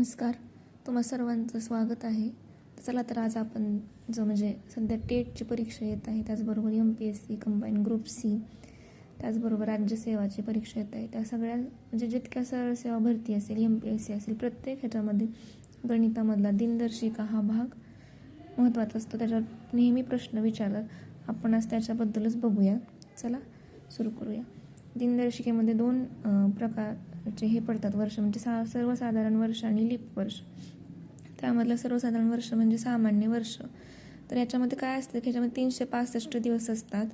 नमस्कार. तुम्हा सर्वांचं स्वागत आहे. तर चला तर आज आपण जो म्हणजे सध्या टेटची परीक्षा येत आहे त्याचबरोबर M P S C combine group C त्याचबरोबर राज्यसेवाची परीक्षा येत आहे. त्या सगळ्या म्हणजे जितक्या सर सेवा भरती असेल एम पी एस सी असेल प्रत्येक ह्याच्यामध्ये गणितामधला दिनदर्शिका हा भाग महत्त्वाचा असतो. त्याच्यावर नेहमी प्रश्न विचारतात. आपण आज त्याच्याबद्दलच बघूया. चला सुरू करूया. दिनदर्शिकेमध्ये दोन प्रकार जे हे पडतात वर्ष म्हणजे सा सर्वसाधारण वर्ष आणि लिप वर्ष. त्यामधलं सर्वसाधारण वर्ष म्हणजे सामान्य वर्ष. तर याच्यामध्ये काय असतं की ह्याच्यामध्ये तीनशे पासष्ट दिवस असतात.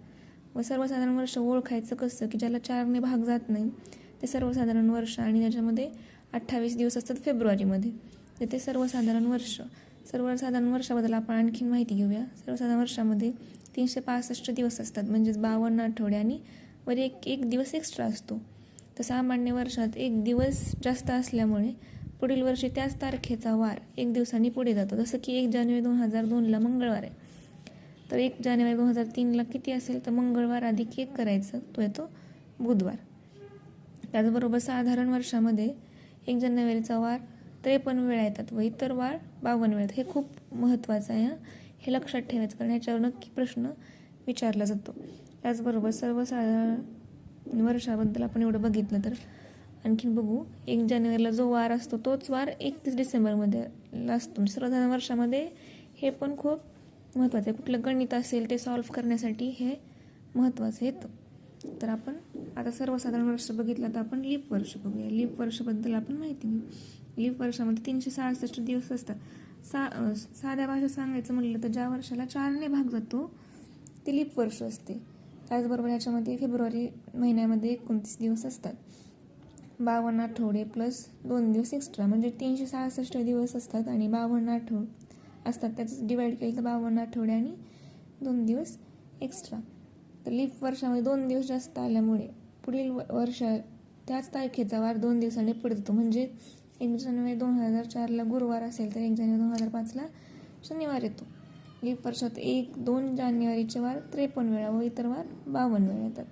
व सर्वसाधारण वर्ष ओळखायचं कसं की ज्याला चारने भाग जात नाही ते सर्वसाधारण वर्ष आणि त्याच्यामध्ये अठ्ठावीस दिवस असतात फेब्रुवारीमध्ये. तर ते सर्वसाधारण वर्ष. सर्वसाधारण वर्षाबद्दल आपण आणखीन माहिती घेऊया. सर्वसाधारण वर्षामध्ये तीनशे पासष्ट दिवस असतात म्हणजेच बावन्न आठवडे आणि वर एक एक दिवस एक्स्ट्रा असतो. तर सामान्य वर्षात एक दिवस जास्त असल्यामुळे पुढील वर्षी त्याच तारखेचा वार एक दिवसांनी पुढे जातो. जसं की एक जानेवारी दोन हजार दोनला मंगळवार आहे. तर एक जानेवारी दोन हजार तीनला किती असेल तर मंगळवार अधिक एक करायचं तो येतो बुधवार. त्याचबरोबर साधारण वर्षामध्ये एक जानेवारीचा वार त्रेपन्न वेळा येतात व इतर वार बावन्न वेळा हे खूप महत्त्वाचं आहे हे. लक्षात ठेवायचं कारण ह्याच्यावर नक्की प्रश्न विचारला जातो. त्याचबरोबर सर्वसाधारण वर्षाबद्दल आपण एवढं बघितलं तर. आणखीन बघू एक जानेवारीला जो वार असतो तोच वार एकतीस डिसेंबरमध्ये असतो. म्हणजे सर्वसाधारण वर्षामध्ये हे पण खूप महत्त्वाचं आहे. कुठलं गणित असेल ते सॉल्व्ह करण्यासाठी हे महत्त्वाचं येतं तर आपण आता सर्वसाधारण वर्ष बघितलं तर आपण लीप वर्ष बघूया. लीप वर्षाबद्दल आपण माहिती घेऊ. लीप वर्षामध्ये तीनशे सहासष्ट दिवस असतात. सा साध्या भाषेत सांगायचं म्हटलं तर ज्या वर्षाला चारने भाग जातो ते लीप वर्ष असते. त्याचबरोबर ह्याच्यामध्ये फेब्रुवारी महिन्यामध्ये एकोणतीस दिवस असतात. बावन्न आठवडे प्लस दोन दिवस एक्स्ट्रा म्हणजे तीनशे सहासष्ट दिवस असतात आणि बावन्न आठवड असतात. त्याचं डिवाईड केलं तर बावन्न आठवडे आणि दोन दिवस एक्स्ट्रा तर लीप वर्षामध्ये दोन दिवस जास्त आल्यामुळे पुढील व- वर्ष त्याच तारखेचा वार दोन दिवसांनी पडतो. म्हणजे एक जानेवारी दोन हजार चारला गुरुवार असेल तर एक जानेवारी दोन हजार पाचला शनिवार येतो. लीप वर्षात एक दोन जानेवारीचे वार त्रेपन्न वेळा व इतर वार बावन्न वेळा येतात.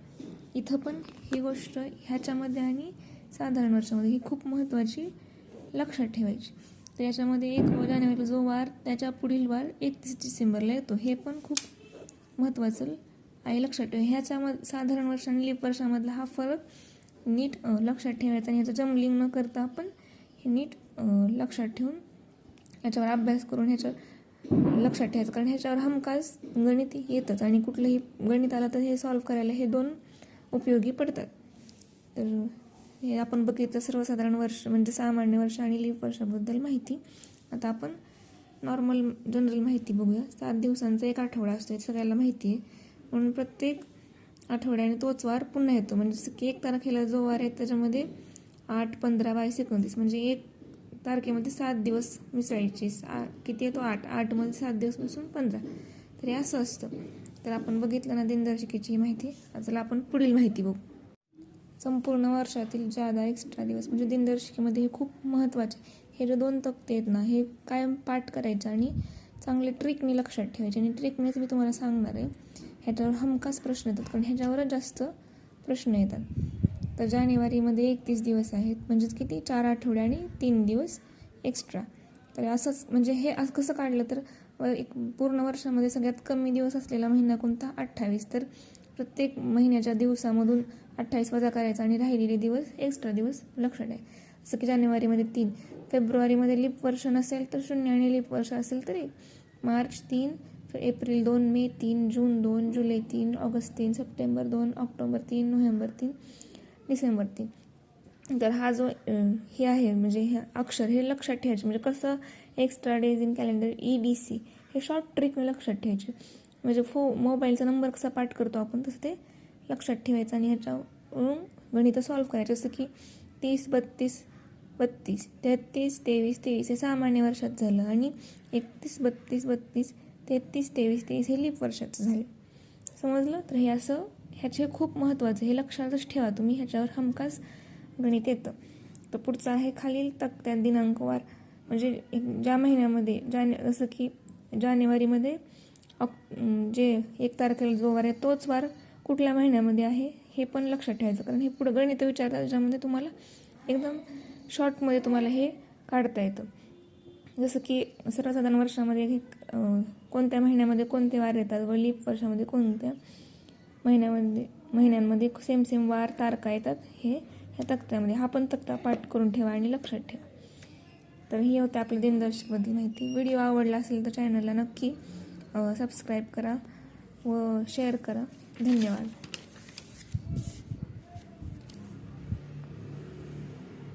इथं पण ही गोष्ट ह्याच्यामध्ये आणि साधारण वर्षामध्ये ही खूप महत्त्वाची लक्षात ठेवायची. तर याच्यामध्ये एक जानेवारीला जो वार त्याच्या पुढील वार एकतीस डिसेंबरला येतो. हे पण खूप महत्त्वाचं आहे लक्षात ठेवा. ह्याच्यामध्ये साधारण वर्ष आणि लीप वर्षामधला हा फरक नीट लक्षात ठेवायचा आणि ह्याचं जमलिंग न करता आपण हे नीट लक्षात ठेवून याच्यावर अभ्यास करून ह्याच्यावर लक्षात ठेवायचं. कारण ह्याच्यावर हमखास गणित येतच आणि कुठलंही गणित आलं तर हे सॉल्व्ह करायला हे दोन उपयोगी पडतात. तर हे आपण बघितलं सर्वसाधारण वर्ष म्हणजे सामान्य वर्ष आणि लीप वर्षाबद्दल माहिती. आता आपण नॉर्मल जनरल माहिती बघूया. सात दिवसांचा एक आठवडा असतो हे सगळ्याला माहिती आहे. म्हणून प्रत्येक आठवड्याने तोच वार पुन्हा येतो. म्हणजे की एक तारखेला जो वार आहे त्याच्यामध्ये आठ पंधरा बाय एकोणतीस म्हणजे एक तारखेमध्ये सात दिवस मिसळायचे. सा किती येतो? आठ. आठमध्ये सात दिवस बसून पंधरा. तर हे असं असतं. तर आपण बघितलं ना दिनदर्शिकेची ही माहिती. चला आपण पुढील माहिती बघू. संपूर्ण वर्षातील जादा एक्स्ट्रा दिवस म्हणजे दिनदर्शिकेमध्ये हे खूप महत्त्वाचे. हे जे दोन तक्ते आहेत ना हे कायम पाठ करायचे आणि चांगले ट्रिकने लक्षात ठेवायचे. आणि ट्रिकनेच मी तुम्हाला सांगणार आहे. ह्याच्यावर हमखास प्रश्न येतात. कारण ह्याच्यावरच जास्त प्रश्न येतात. तर जानेवारीमध्ये एकतीस दिवस आहेत. म्हणजेच किती? चार आठवडे आणि तीन दिवस एक्स्ट्रा तर असंच म्हणजे हे असं कसं काढलं तर व एक पूर्ण वर्षामध्ये सगळ्यात कमी दिवस असलेला महिना कोणता? अठ्ठावीस. तर प्रत्येक महिन्याच्या दिवसामधून अठ्ठावीस वजा करायचा आणि राहिलेले दिवस एक्स्ट्रा दिवस लक्षात आहे. जसं की जानेवारीमध्ये तीन. फेब्रुवारीमध्ये लीप वर्ष नसेल तर शून्य आणि लीप वर्ष असेल तर एक मार्च तीन एप्रिल दोन मे तीन जून दोन जुलै तीन ऑगस्ट तीन सप्टेंबर दोन ऑक्टोबर तीन नोव्हेंबर तीन डिसेंबरती. तर हा जो हे आहे म्हणजे हे अक्षर हे लक्षात ठेवायचे. म्हणजे कसं extra days in calendar E D C हे शॉर्ट ट्रिकने लक्षात ठेवायचे. म्हणजे फो मोबाईलचा नंबर कसा पाठ करतो आपण तसं ते लक्षात ठेवायचं आणि ह्याच्यावरून गणितं सॉल्व्ह करायचे. जसं की तीस बत्तीस बत्तीस तेहतीस तेवीस तेवीस हे सामान्य वर्षात झालं आणि एकतीस बत्तीस बत्तीस तेहतीस तेवीस तेवीस हे लीप वर्षाचं झाले. समजलं? तर हे असं ह्याचे खूप महत्त्वाचं हे लक्षातच ठेवा. तुम्ही ह्याच्यावर हमखास गणित येतं. तर पुढचं आहे खालील तक्त्यात दिनांकवार म्हणजे ज्या महिन्यामध्ये जाने जसं की जानेवारीमध्ये ऑक जे एक तारखेला जो वार आहे तोच वार कुठल्या महिन्यामध्ये आहे हे पण लक्षात ठेवायचं. कारण हे पुढं गणित विचारतात ज्यामध्ये तुम्हाला एकदम शॉर्टमध्ये तुम्हाला हे काढता येतं. जसं की सर्वसाधारण वर्षामध्ये हे, कोणत्या महिन्यामध्ये कोणते वार येतात व लीप वर्षामध्ये कोणत्या? महिन्यामध्ये महिन्यांमध्ये सेम सेम वार तारखा येतात. हे ह्या तक्त्यामध्ये. हा पण तक्ता पाठ करून ठेवा आणि लक्षात ठेवा. तर ही होते आपली दिनदर्शकबद्दल माहिती. व्हिडिओ आवडला असेल तर चॅनलला नक्की सबस्क्राईब करा व शेअर करा. धन्यवाद.